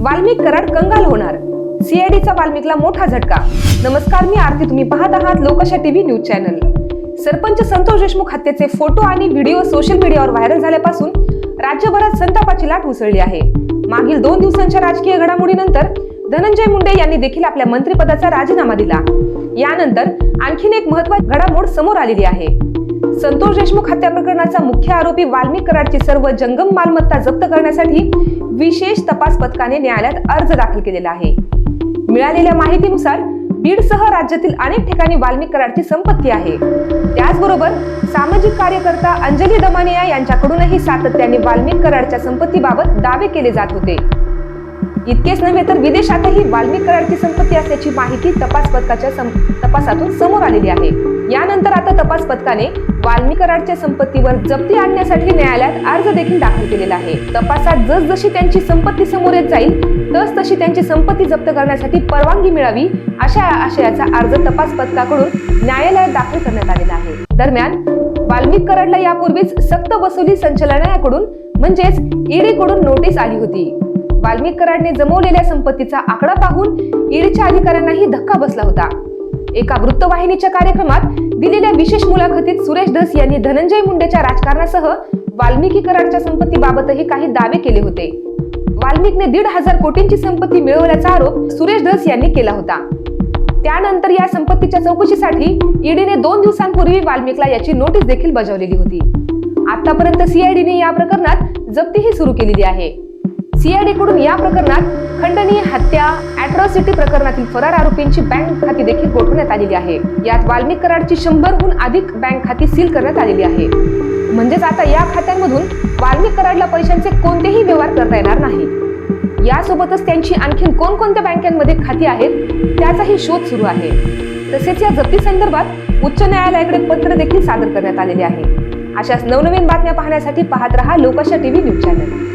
वाल्मिक कराड कंगाल होणार. सीआयडीचा वाल्मिकला मोठा झटका. नमस्कार मी आरती. तुम्ही पाहत आहात लोकशा TV news channel. Sarpanch Santosh Deshmukh हत्येचे photo आणि व्हिडिओ सोशल मीडियावर व्हायरल झाल्यापासून राज्यभरात संतापाची लाट उसळली आहे. मागील दोन दिवसांच्या राजकीय घडामोडीनंतर धनंजय मुंडे यांनी देखील आपल्या मंत्रिपदाचा राजीनामा दिला. यानंतर आणखीन एक महत्वाची घडामोड समोर आलेली आहे. संतोष देशमुख हत्या प्रकरणाचा मुख्य आरोपी वाल्मिक कराडची सर्व जंगम मालमत्ता जप्त करण्यासाठी विशेष तपास पथकाने न्यायालयात अर्ज दाखल केलेला आहे. मिळालेल्या माहितीनुसार बीडसह राज्यातील अनेक ठिकाणी वाल्मिक कराडची संपत्ती आहे. त्याचबरोबर सामाजिक कार्यकर्ता अंजली दमानिया यांच्याकडूनही सातत्याने वाल्मिक कराडच्या संपत्तीबाबत दावे केले जात होते. इतकेच नव्हे तर विदेशातही वाल्मिक कराडची संपत्ती असल्याची माहिती तपास पथकाच्या तपासातून समोर आलेली आहे. यानंतर आता तपास पथकाने वाल्मिक कराडच्या संपत्तीवर जप्ती आणण्यासाठी न्यायालयात अर्ज देखील दाखल केलेला आहे. तपासात जसजशी त्यांची संपत्ती समोर येत जाईल तस तशी त्यांची संपत्ती जप्त करण्यासाठी परवानगी मिळावी अशा आशयाचा अर्ज तपास पथकाकडून न्यायालयात दाखल करण्यात आलेला आहे. दरम्यान वाल्मिक कराडला यापूर्वीच सक्त वसुली संचालनालयाकडून म्हणजेच ईडी कडून नोटीस आली होती. वाल्मिक कराडने जमवलेल्या संपत्तीचा आकडा पाहून ईडीच्या अधिकाऱ्यांनाही धक्का बसला होता. एका वृत्तवाहिनीच्या कार्यक्रमात दिलेल्या विशेष मुलाखतीत सुरेश धस यांनी धनंजय मुंडेच्या राजकारणासह वाल्मिकी कराडच्या संपत्तीबाबतही काही दावे केले होते. वाल्मिकने दीड हजार कोटींची संपत्ती मिळवल्याचा आरोप सुरेश धस यांनी केला होता. त्यानंतर या संपत्तीच्या चौकशीसाठी ईडीने दोन दिवसांपूर्वी वाल्मिकला याची नोटीस देखील बजावलेली होती. आतापर्यंत सीआयडीने या प्रकरणात जप्तीही सुरू केलेली आहे. सीआयडीकडून या प्रकरणात खंडनीय हत्या अॅट्रॉसिटी प्रकरणातील फरार आरोपींची बँक खाती देखील गोठवण्यात आलेली आहे. यात वाल्मिक कराडची शंभरहून अधिक बँक खाती सील करण्यात आलेली आहे. म्हणजेच आता या खात्यांमधून वाल्मिक कराडला पैशांचे कोणतेही व्यवहार करता येणार नाही. यासोबतच त्यांची आणखीन कोणकोणत्या बँकांमध्ये खाती आहेत त्याचाही शोध सुरू आहे. तसेच या जप्ती संदर्भात उच्च न्यायालयाकडे पत्र देखील सादर करण्यात आलेले आहे. अशाच नवनवीन बातम्या पाहण्यासाठी पाहत रहा लोकशा टीव्ही न्यूज चॅनल.